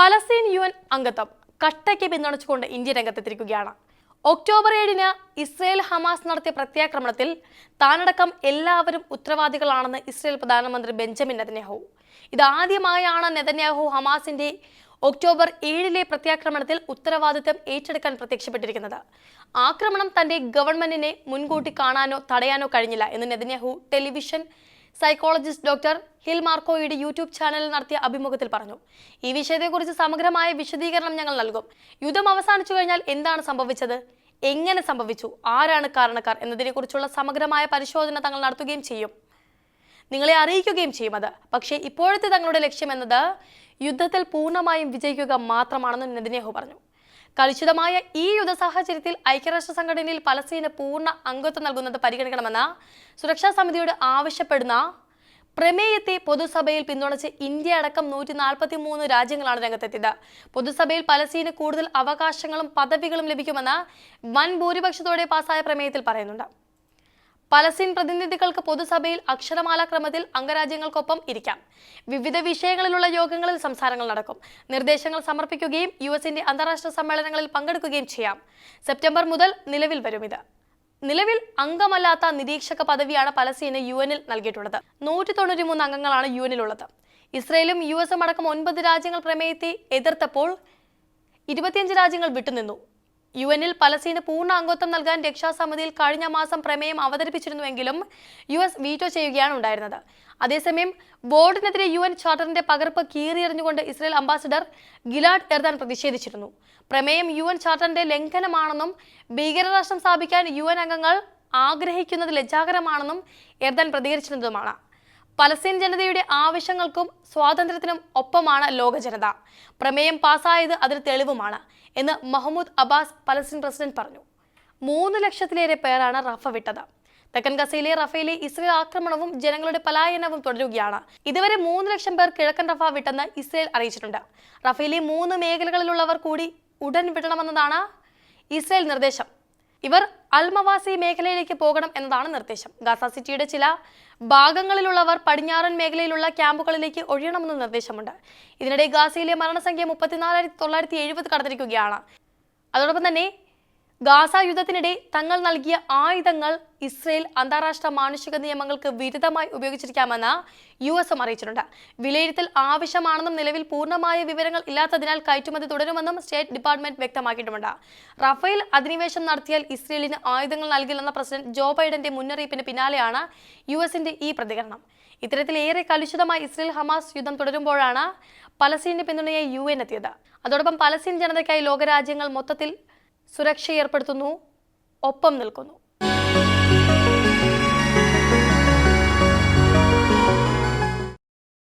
Palestine U N അംഗത്വം കട്ടയ്ക്ക് പിന്തുണച്ചുകൊണ്ട് ഇന്ത്യ രംഗത്തെത്തിരിക്കുകയാണ് ഒക്ടോബർ ഏഴിന് ഇസ്രയേൽ ഹമാസ് നടത്തിയ പ്രത്യാക്രമണത്തിൽ താനടക്കം എല്ലാവരും ഉത്തരവാദികളാണെന്ന് ഇസ്രയേൽ പ്രധാനമന്ത്രി ബെഞ്ചമിൻ നെതന്യാഹു. ഇതാദ്യമായാണ് നെതന്യാഹു ഹമാസിന്റെ ഒക്ടോബർ ഏഴിലെ പ്രത്യാക്രമണത്തിൽ ഉത്തരവാദിത്തം ഏറ്റെടുക്കാൻ പ്രത്യക്ഷപ്പെട്ടിരിക്കുന്നത്. ആക്രമണം തന്റെ ഗവൺമെന്റിനെ മുൻകൂട്ടി കാണാനോ തടയാനോ കഴിഞ്ഞില്ല എന്ന് Netanyahu television psychologist doctor Phil മാർക്കോയുടെ YouTube ചാനലിൽ നടത്തിയ അഭിമുഖത്തിൽ പറഞ്ഞു ഈ വിഷയത്തെക്കുറിച്ച് സമഗ്രമായ വിശദീകരണം ഞങ്ങൾ നൽകും. യുദ്ധം അവസാനിച്ചു കഴിഞ്ഞാൽ എന്താണ് സംഭവിച്ചത്? എങ്ങനെ സംഭവിച്ചു? ആരാണ് കാരണക്കാർ? എന്നതിനെക്കുറിച്ചുള്ള സമഗ്രമായ പരിശോധന തങ്ങൾ നടത്തുകയും ചെയ്യും. നിങ്ങളെ അറിയിക്കുകയും ചെയ്യും അത്. പക്ഷേ ഇപ്പോഴത്തെ തങ്ങളുടെ ലക്ഷ്യം എന്നത് യുദ്ധത്തിൽ പൂർണമായും വിജയിക്കുക മാത്രമാണെന്ന് നെതന്യാഹു പറഞ്ഞു. കലുഷിതമായ ഈ യുദ്ധ സാഹചര്യത്തിൽ ഐക്യരാഷ്ട്ര സംഘടനയിൽ പലസ്തീന് പൂർണ അംഗത്വം നൽകുന്നത് പരിഗണിക്കണമെന്ന് സുരക്ഷാ സമിതിയോട് ആവശ്യപ്പെടുന്ന പ്രമേയത്തെ പൊതുസഭയിൽ പിന്തുണച്ച് ഇന്ത്യ അടക്കം നൂറ്റി നാൽപ്പത്തി മൂന്ന് രാജ്യങ്ങളാണ് രംഗത്തെത്തിയത്. പൊതുസഭയിൽ പലസ്തീന് കൂടുതൽ അവകാശങ്ങളും പദവികളും ലഭിക്കുമെന്ന് വൻ ഭൂരിപക്ഷത്തോടെ പാസായ പ്രമേയത്തിൽ പറയുന്നുണ്ട്. പലസ്തീൻ പ്രതിനിധികൾക്ക് പൊതുസഭയിൽ അക്ഷരമാലാക്രമത്തിൽ അംഗരാജ്യങ്ങൾക്കൊപ്പം ഇരിക്കാം. വിവിധ വിഷയങ്ങളിലുള്ള യോഗങ്ങളിൽ സംസാരങ്ങൾ നടക്കും. നിർദ്ദേശങ്ങൾ സമർപ്പിക്കുകയും യു എസിന്റെ അന്താരാഷ്ട്ര സമ്മേളനങ്ങളിൽ പങ്കെടുക്കുകയും ചെയ്യാം. സെപ്റ്റംബർ മുതൽ നിലവിൽ വരും ഇത്. നിലവിൽ അംഗമല്ലാത്ത നിരീക്ഷക പദവിയാണ് പലസ്തീന് യു എനിൽ നൽകിയിട്ടുള്ളത്. നൂറ്റി തൊണ്ണൂറ്റി മൂന്ന് അംഗങ്ങളാണ് യു എനിലുള്ളത് ഇസ്രയേലും യു എസും അടക്കം ഒൻപത് രാജ്യങ്ങൾ പ്രമേയത്തെ എതിർത്തപ്പോൾ ഇരുപത്തിയഞ്ച് രാജ്യങ്ങൾ വിട്ടുനിന്നു. യു എനിൽ പലസ്തീന് പൂർണ അംഗത്വം നൽകാൻ രക്ഷാസമിതിയിൽ കഴിഞ്ഞ മാസം പ്രമേയം അവതരിപ്പിച്ചിരുന്നുവെങ്കിലും യു എസ് വീറ്റോ ചെയ്യുകയാണ് ഉണ്ടായിരുന്നത്. അതേസമയം ബോർഡിനെതിരെ യു എൻ ചാർട്ടറിന്റെ പകർപ്പ് കീറിയെറിഞ്ഞുകൊണ്ട് ഇസ്രയേൽ അംബാസിഡർ ഗിലാഡ് എർദാൻ പ്രതിഷേധിച്ചിരുന്നു. പ്രമേയം യു എൻ ചാർട്ടറിന്റെ ലംഘനമാണെന്നും ഭീകരരാഷ്ട്രം സ്ഥാപിക്കാൻ യു എൻ അംഗങ്ങൾ ആഗ്രഹിക്കുന്നത് ലജ്ജാകരമാണെന്നും എർദാൻ പ്രതികരിച്ചിരുന്നതുമാണ്. പലസ്തീൻ ജനതയുടെ ആവശ്യങ്ങൾക്കും സ്വാതന്ത്ര്യത്തിനും ഒപ്പമാണ് ലോക ജനത. പ്രമേയം പാസ്സായത് അതിന് തെളിവുമാണ് എന്ന് മഹമ്മൂദ് അബ്ബാസ് പലസ്തീൻ പ്രസിഡന്റ് പറഞ്ഞു. മൂന്ന് ലക്ഷത്തിലേറെ പേരാണ് റഫ വിട്ടത്. തെക്കൻ ഗസയിലെ റഫയിലെ ഇസ്രയേൽ ആക്രമണവും ജനങ്ങളുടെ പലായനവും തുടരുകയാണ്. ഇതുവരെ മൂന്ന് ലക്ഷം പേർ കിഴക്കൻ റഫ വിട്ടെന്ന് ഇസ്രയേൽ അറിയിച്ചിട്ടുണ്ട്. റഫയിലെ മൂന്ന് മേഖലകളിലുള്ളവർ കൂടി ഉടൻ വിടണമെന്നതാണ് ഇസ്രയേൽ നിർദ്ദേശം. ഇവർ അൽമവാസി മേഖലയിലേക്ക് പോകണം എന്നതാണ് നിർദ്ദേശം. ഗാസ സിറ്റിയുടെ ചില ഭാഗങ്ങളിലുള്ളവർ പടിഞ്ഞാറൻ മേഖലയിലുള്ള ക്യാമ്പുകളിലേക്ക് ഒഴിയണമെന്ന് നിർദ്ദേശമുണ്ട്. ഇതിനിടെ ഗാസയിലെ മരണസംഖ്യ മുപ്പത്തിനാലായിരത്തി തൊള്ളായിരത്തി എഴുപത് കടന്നിരിക്കുകയാണ്. അതോടൊപ്പം തന്നെ ഗാസ യുദ്ധത്തിനിടെ തങ്ങൾ നൽകിയ ആയുധങ്ങൾ ഇസ്രയേൽ അന്താരാഷ്ട്ര മാനുഷിക നിയമങ്ങൾക്ക് വിരുദ്ധമായി ഉപയോഗിച്ചിരിക്കാമെന്ന് യു എസും അറിയിച്ചിട്ടുണ്ട്. വിലയിരുത്തൽ ആവശ്യമാണെന്നും നിലവിൽ പൂർണമായ വിവരങ്ങൾ ഇല്ലാത്തതിനാൽ കയറ്റുമതി തുടരുമെന്നും സ്റ്റേറ്റ് ഡിപ്പാർട്ട്മെന്റ് വ്യക്തമാക്കിയിട്ടുമുണ്ട്. റഫേൽ അധിനിവേശം നടത്തിയാൽ ഇസ്രയേലിന് ആയുധങ്ങൾ നൽകില്ലെന്ന പ്രസിഡന്റ് ജോ ബൈഡന്റെ മുന്നറിയിപ്പിന് പിന്നാലെയാണ് യു എസിന്റെ ഈ പ്രതികരണം. ഇത്തരത്തിൽ ഏറെ കലുഷിതമായി ഇസ്രയേൽ ഹമാസ് യുദ്ധം തുടരുമ്പോഴാണ് പലസ്തീന് പിന്തുണയായി യു എൻ എത്തിയത്. അതോടൊപ്പം പലസ്തീൻ ജനതയ്ക്കായി ലോകരാജ്യങ്ങൾ മൊത്തത്തിൽ സുരക്ഷ ഏർപ്പെടുത്തുന്നു ഒപ്പം നിൽക്കുന്നു.